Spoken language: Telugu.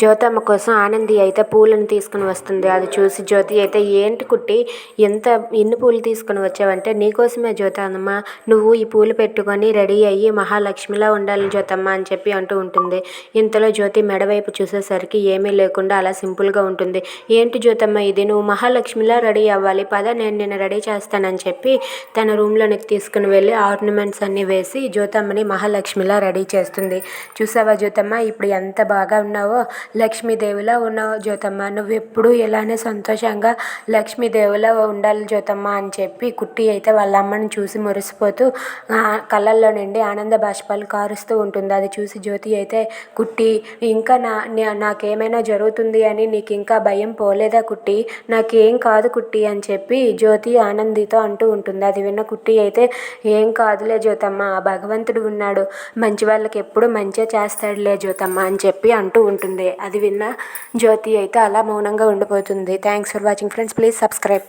జ్యోతమ్మ కోసం ఆనంది అయితే పూలను తీసుకుని వస్తుంది. అది చూసి జ్యోతి అయితే ఏంటి కుట్టి ఎంత ఎన్ని పూలు తీసుకుని వచ్చావంటే నీకోసమే జ్యోతమ్మ నువ్వు ఈ పూలు పెట్టుకొని రెడీ అయ్యి మహాలక్ష్మిలా ఉండాలి జ్యోతమ్మ అని చెప్పి అంటూ ఉంటుంది. ఇంతలో జ్యోతి మెడవైపు చూసేసరికి ఏమీ లేకుండా అలా సింపుల్గా ఉంటుంది. ఏంటి జ్యోతమ్మ ఇది? నువ్వు మహాలక్ష్మిలా రెడీ అవ్వాలి. పద నేను నిన్ను రెడీ చేస్తానని చెప్పి తన రూమ్లోనికి తీసుకుని వెళ్ళి ఆర్నమెంట్స్ అన్నీ వేసి జ్యోతమ్మని మహాలక్ష్మిలా రెడీ చేస్తుంది. చూసావా జ్యోతమ్మ ఇప్పుడు ఎంత బాగా ఉన్నావో లక్ష్మీదేవిలా ఉన్నావు జ్యోతమ్మ నువ్వు ఎప్పుడు ఇలానే సంతోషంగా లక్ష్మీదేవిలా ఉండాలి జ్యోతమ్మ అని చెప్పి కుట్టి అయితే వాళ్ళ అమ్మని చూసి మురిసిపోతూ కళ్ళల్లో నుండి ఆనంద బాష్పాలు కారుస్తూ ఉంటుంది. అది చూసి జ్యోతి అయితే కుట్టి ఇంకా నా నాకేమైనా జరుగుతుంది అని నీకు ఇంకా భయం పోలేదా కుట్టి? నాకేం కాదు కుట్టి అని చెప్పి జ్యోతి ఆనందితో అంటూ ఉంటుంది. అది విన్న కుట్టి అయితే ఏం కాదులే జ్యోతమ్మ ఆ భగవంతుడు ఉన్నాడు. మంచి వాళ్ళకి ఎప్పుడు మంచిగా చేస్తాడులే జ్యోతమ్మ అని చెప్పి అంటూ ఉంటుంది. అది విన్న జ్యోతి అయితే అలా మౌనంగా ఉండిపోతుంది. Thanks for watching friends please subscribe